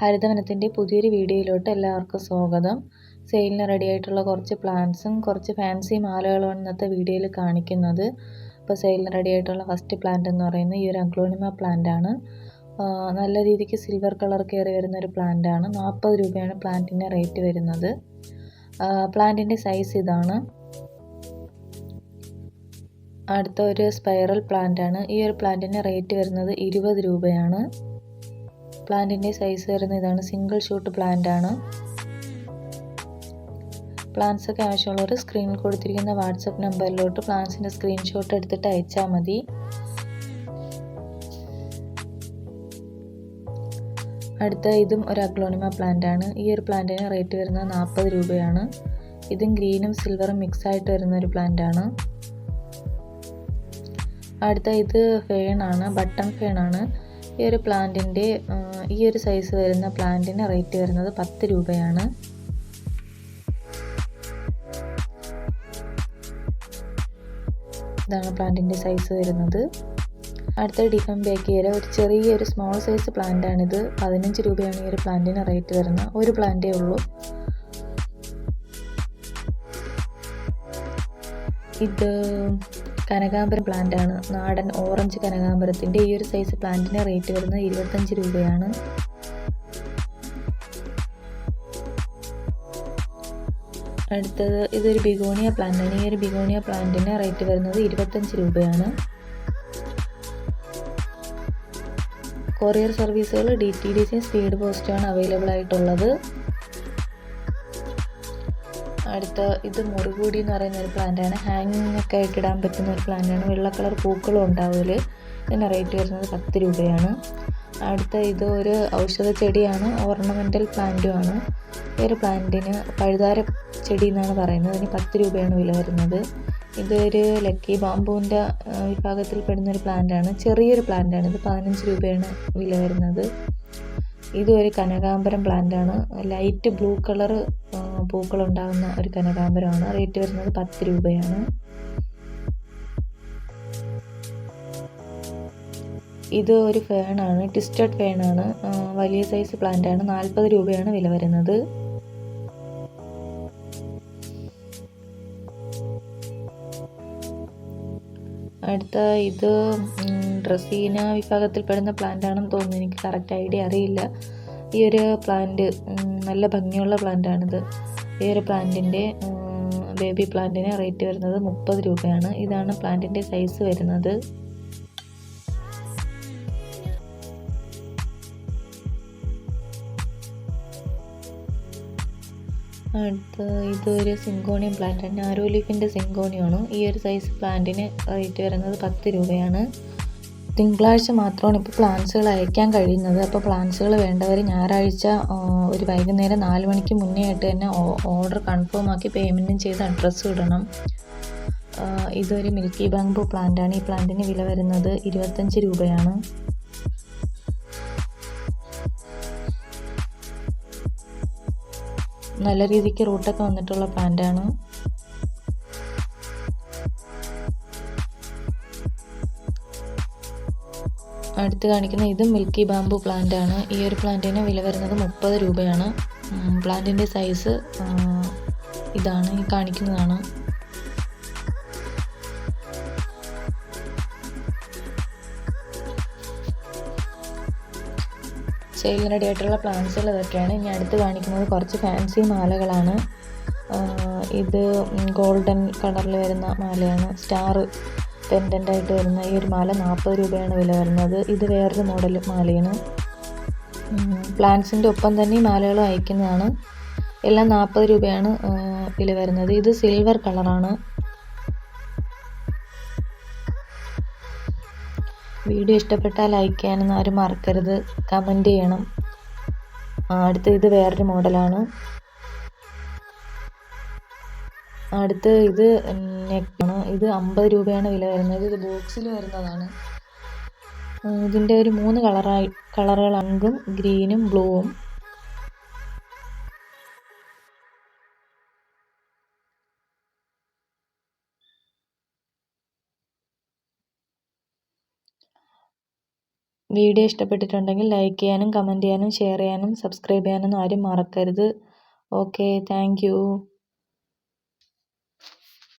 ഹരിതവനത്തിന്റെ പുതിയൊരു വീഡിയോയിലോട്ട് എല്ലാവർക്കും സ്വാഗതം. സെയിലിന് റെഡി ആയിട്ടുള്ള കുറച്ച് പ്ലാന്റ്സും കുറച്ച് ഫാൻസി മാലകളുമാണ് ഇന്നത്തെ വീഡിയോയിൽ കാണിക്കുന്നത്. അപ്പോൾ സെയിലിന് റെഡി ആയിട്ടുള്ള ഫസ്റ്റ് പ്ലാന്റ് എന്ന് പറയുന്നത് ഈ ഒരു അഗ്ലോണിമ പ്ലാന്റ് ആണ്. നല്ല രീതിക്ക് സിൽവർ കളർ കയറി വരുന്ന ഒരു പ്ലാന്റ് ആണ്. നാൽപ്പത് രൂപയാണ് പ്ലാന്റിന്റെ റേറ്റ് വരുന്നത്. പ്ലാന്റിന്റെ സൈസ് ഇതാണ്. അടുത്ത ഒരു സ്പൈറൽ പ്ലാന്റ് ആണ്. ഈ ഒരു പ്ലാന്റിന്റെ റേറ്റ് വരുന്നത് ഇരുപത് രൂപയാണ്. പ്ലാന്റിന്റെ സൈസ് വരുന്ന ഇതാണ്. സിംഗിൾ ഷൂട്ട് പ്ലാന്റ് ആണ്. പ്ലാന്റ്സ് ഒക്കെ ആവശ്യമുള്ളവർ സ്ക്രീൻ കൊടുത്തിരിക്കുന്ന വാട്സപ്പ് നമ്പറിലോട്ട് പ്ലാന്റ്സിന്റെ സ്ക്രീൻഷോട്ട് എടുത്തിട്ട് അയച്ചാൽ മതി. അടുത്ത ഇതും ഒരു അക്ലോണിമ പ്ലാന്റ് ആണ്. ഈ ഒരു പ്ലാന്റിന് റേറ്റ് വരുന്നത് നാൽപ്പത് രൂപയാണ്. ഇതും ഗ്രീനും സിൽവറും മിക്സ് ആയിട്ട് വരുന്ന ഒരു പ്ലാന്റ് ആണ്. അടുത്ത ഇത് ഫേൺ ആണ്. ബട്ടൺ ഫേൺ ആണ്. ഈ ഒരു പ്ലാന്റിന്റെ ഈ ഒരു സൈസ് വരുന്ന പ്ലാന്റിന് റേറ്റ് വരുന്നത് പത്ത് രൂപയാണ്. ഇതാണ് പ്ലാന്റിന്റെ സൈസ് വരുന്നത്. അടുത്ത ഡിഫം ബേക്കിയര ഒരു ചെറിയൊരു സ്മോൾ സൈസ് പ്ലാന്റ് ആണിത്. പതിനഞ്ച് രൂപയാണ് ഈ ഒരു പ്ലാന്റിന് റേറ്റ് വരുന്നത്. ഒരു പ്ലാന്റേ ഉള്ളൂ. ഇത് കനകാമ്പരം പ്ലാന്റ് ആണ് നാടൻ ഓറഞ്ച് കനകാമ്പരത്തിന്റെ ഈ ഒരു സൈസ് പ്ലാന്റിന് റേറ്റ് വരുന്നത് ഇരുപത്തഞ്ച് രൂപയാണ്. അടുത്തത് ഇതൊരു ബിഗോണിയ പ്ലാന്റാണ് ഈ ഒരു ബിഗോണിയ പ്ലാന്റിന് റേറ്റ് വരുന്നത് ഇരുപത്തഞ്ച് രൂപയാണ്. കൊറിയർ സർവീസുകൾ D T D C speed പോസ്റ്റാണ് അവൈലബിൾ ആയിട്ടുള്ളത്. അടുത്ത ഇത് മുറുകൂടി എന്ന് പറയുന്ന ഒരു പ്ലാന്റാണ് ഹാങ്ങിങ് ഒക്കെ ആയിട്ട് ഇടാൻ പറ്റുന്ന ഒരു പ്ലാന്റാണ് വെള്ള കളർ പൂക്കളും ഉണ്ടാവില്ല ഇതിന്റെ റേറ്റ് വരുന്നത് പത്ത് രൂപയാണ്. അടുത്ത ഇത് ഒരു ഔഷധ ചെടിയാണ്. ഓർണമെന്റൽ പ്ലാന്റുമാണ് ഈ ഒരു പ്ലാന്റിന് പഴുതാര ചെടി എന്നാണ് പറയുന്നത്. അതിന് പത്ത് രൂപയാണ് വില വരുന്നത്. ഇതൊരു ലക്കി ബാമ്പുവിന്റെ വിഭാഗത്തിൽ പെടുന്ന ഒരു പ്ലാന്റാണ് ചെറിയൊരു പ്ലാന്റാണ് ഇത് പതിനഞ്ച് രൂപയാണ് വില വരുന്നത്. ഇതും ഒരു കനകാമ്പരം പ്ലാന്റ് ആണ്. ലൈറ്റ് ബ്ലൂ കളർ പൂക്കൾ ഉണ്ടാകുന്ന ഒരു കനകാംബരമാണ്. റേറ്റ് വരുന്നത് പത്ത് രൂപയാണ്. ഇത് ഒരു ഫേണാണ് ട്വിസ്റ്റഡ് ഫേണാണ് വലിയ സൈസ് പ്ലാന്റ് ആണ്. നാൽപ്പത് രൂപയാണ് വില വരുന്നത്. അടുത്ത ഇത് ഡ്രസീന വിഭാഗത്തിൽപ്പെടുന്ന പ്ലാന്റ് ആണെന്ന് തോന്നുന്നു. എനിക്ക് കറക്റ്റ് ഐഡിയ അറിയില്ല. ഈ ഒരു പ്ലാന്റ് നല്ല ഭംഗിയുള്ള പ്ലാന്റ് ആണിത് ഈ ഒരു പ്ലാന്റിന്റെ ബേബി പ്ലാന്റിന് റേറ്റ് വരുന്നത് മുപ്പത് രൂപയാണ്. ഇതാണ് പ്ലാന്റിന്റെ സൈസ് വരുന്നത്. അടുത്ത ഇതൊരു സിങ്കോണിയം പ്ലാന്റ് ആരോലീഫിന്റെ സിങ്കോണിയാണ് ഈ ഒരു സൈസ് പ്ലാന്റിന് റേറ്റ് വരുന്നത് പത്ത് രൂപയാണ്. തിങ്കളാഴ്ച മാത്രമാണ് ഇപ്പോൾ പ്ലാൻസുകൾ അയക്കാൻ കഴിയുന്നത്. അപ്പോൾ പ്ലാൻസുകൾ വേണ്ടവർ ഞായറാഴ്ച ഒരു വൈകുന്നേരം നാല് മണിക്ക് മുന്നേ ആയിട്ട് തന്നെ ഓർഡർ കൺഫേം ആക്കി പേയ്മെന്റും ചെയ്ത് അഡ്രസ്സ് ഇടണം. ഇതൊരു മിൽക്കി ബാംബു പ്ലാന്റാണ്. ഈ പ്ലാന്റിന് വില വരുന്നത് ഇരുപത്തഞ്ച് രൂപയാണ്. നല്ല രീതിക്ക് റൂട്ടൊക്കെ വന്നിട്ടുള്ള പ്ലാന്റാണ്. അടുത്ത് കാണിക്കുന്ന ഇത് മിൽക്കി ബാമ്പു പ്ലാന്റ് ആണ്. ഈ ഒരു പ്ലാന്റിന് വില വരുന്നത് മുപ്പത് രൂപയാണ്. പ്ലാന്റിന്റെ സൈസ് ഇതാണ്. ഈ കാണിക്കുന്നതാണ്. സെയിലിന് റെഡി ആയിട്ടുള്ള പ്ലാന്റ്സുകൾ ഇതൊക്കെയാണ്. ഇനി അടുത്ത് കാണിക്കുന്നത് കുറച്ച് ഫാൻസി മാലകളാണ്. ഇത് ഗോൾഡൻ കളറിൽ വരുന്ന മാലയാണ്. സ്റ്റാർ പെൻഡന്റായിട്ട് വരുന്ന ഈ ഒരു മാല നാൽപ്പത് രൂപയാണ് വില വരുന്നത്. ഇത് വേറൊരു മോഡൽ മാലയാണ്. പ്ലാന്റ്സിന്റെ ഒപ്പം തന്നെ ഈ മാലകൾ അയക്കുന്നതാണ്. എല്ലാം നാൽപ്പത് രൂപയാണ് വില വരുന്നത്. ഇത് സിൽവർ കളറാണ് വീഡിയോ ഇഷ്ടപ്പെട്ടാൽ ലൈക്ക് ചെയ്യാനൊന്നും ആരും മറക്കരുത്. കമന്റ് ചെയ്യണം. അടുത്ത ഇത് വേറൊരു മോഡലാണ് അടുത്ത് ഇത് നെക്കാണ്. ഇത് അമ്പത് രൂപയാണ് വില വരുന്നത്. ഇത് ബോക്സിൽ വരുന്നതാണ്. ഇതിന്റെ ഒരു മൂന്ന് കളറായി കളറുകൾ അങ്കും ഗ്രീനും ബ്ലൂവും. വീഡിയോ ഇഷ്ടപ്പെട്ടിട്ടുണ്ടെങ്കിൽ ലൈക്ക് ചെയ്യാനും കമന്റ് ചെയ്യാനും ഷെയർ ചെയ്യാനും സബ്സ്ക്രൈബ് ചെയ്യാനൊന്നും ആരും മറക്കരുത്. Okay thank